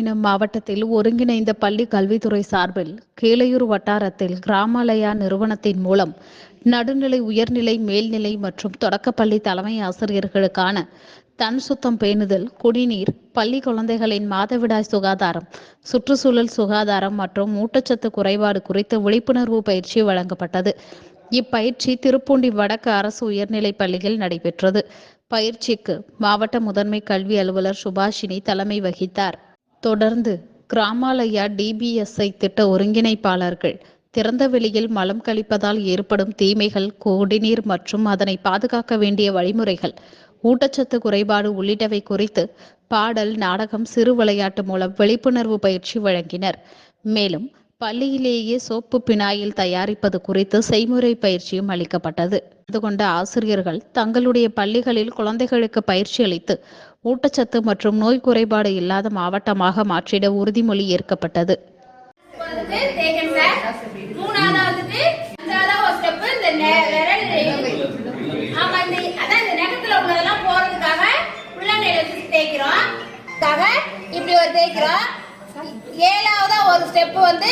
நாகப்பட்டினம் மாவட்டத்தில் ஒருங்கிணைந்த பள்ளி கல்வித்துறை சார்பில் கீழையூர் வட்டாரத்தில் கிராமாலயா நிறுவனத்தின் மூலம் நடுநிலை உயர்நிலை மேல்நிலை மற்றும் தொடக்கப்பள்ளி தலைமை ஆசிரியர்களுக்கான தன் சுத்தம் பேணுதல் குடிநீர் பள்ளி குழந்தைகளின் மாதவிடாய் சுகாதாரம் சுற்றுச்சூழல் சுகாதாரம் மற்றும் ஊட்டச்சத்து குறைபாடு குறித்து விழிப்புணர்வு பயிற்சி வழங்கப்பட்டது. இப்பயிற்சி திருப்பூண்டி வடக்கு அரசு உயர்நிலைப் பள்ளியில் நடைபெற்றது. பயிற்சிக்கு மாவட்ட முதன்மை கல்வி அலுவலர் சுபாஷினி தலைமை வகித்தார். தொடர்ந்து கிராமாலயா டிபிஎஸ்ஐ திட்ட ஒருங்கிணைப்பாளர்கள் திறந்த வெளியில் மலம் கழிப்பதால் ஏற்படும் தீமைகள் குடிநீர் மற்றும் அதனை பாதுகாக்க வேண்டிய வழிமுறைகள் ஊட்டச்சத்து குறைபாடு உள்ளிட்டவை குறித்து பாடல் நாடகம் சிறு விளையாட்டு மூலம் விழிப்புணர்வு பயிற்சி வழங்கினர். மேலும் பள்ளியிலேயே சோப்பு பினாயில் தயாரிப்பது குறித்து செய்முறை பயிற்சியும் அளிக்கப்பட்டது. கலந்து கொண்ட ஆசிரியர்கள் தங்களுடைய பள்ளிகளில் குழந்தைகளுக்கு பயிற்சி அளித்து ஊட்டச்சத்து மற்றும் நோய் குறைபாடு இல்லாத மாவட்டமாக மாற்றிட உறுதிமொழி ஏற்கப்பட்டது. தேய்க்கிறோம் இப்படி ஒரு தேய்க்கிறோம் ஏழாவதா ஒரு ஸ்டெப் வந்து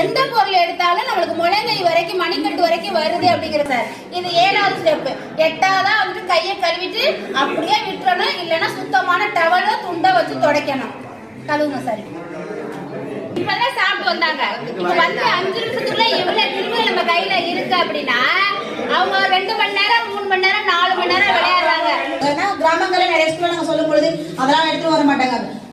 எந்த பொருள் எடுத்தாலும் நம்மளுக்கு முழங்கை வரைக்கும் மணிக்கட்டு வரைக்கும் வருது அப்படிங்கிறது சார். இது ஏழாவது ஸ்டெப் எட்டாவதா வந்துட்டு கையை கழுவிட்டு அப்படியே விட்டுறணும். இல்லைன்னா சுத்தமான டவலோ துண்டை வச்சு துடைக்கணும். கழுவுங்க சார். இப்பதான் சாப்பிட்டு வந்தாங்க. இப்ப வந்து அஞ்சு நிமிஷத்துக்குள்ள இவ்வளவு திரும்ப நம்ம கையில இருக்கு அப்படின்னா அவங்க ரெண்டு மணி நேரம் மூணு மணி நேரம் நாலு மணி நேரம் விளையாடுறாங்க. ஏன்னா கிராமங்கள்ல நிறைய ஸ்கூல்ல நாங்க சொல்லும் பொழுது அதெல்லாம் எடுத்துட்டு வர மாட்டாங்க.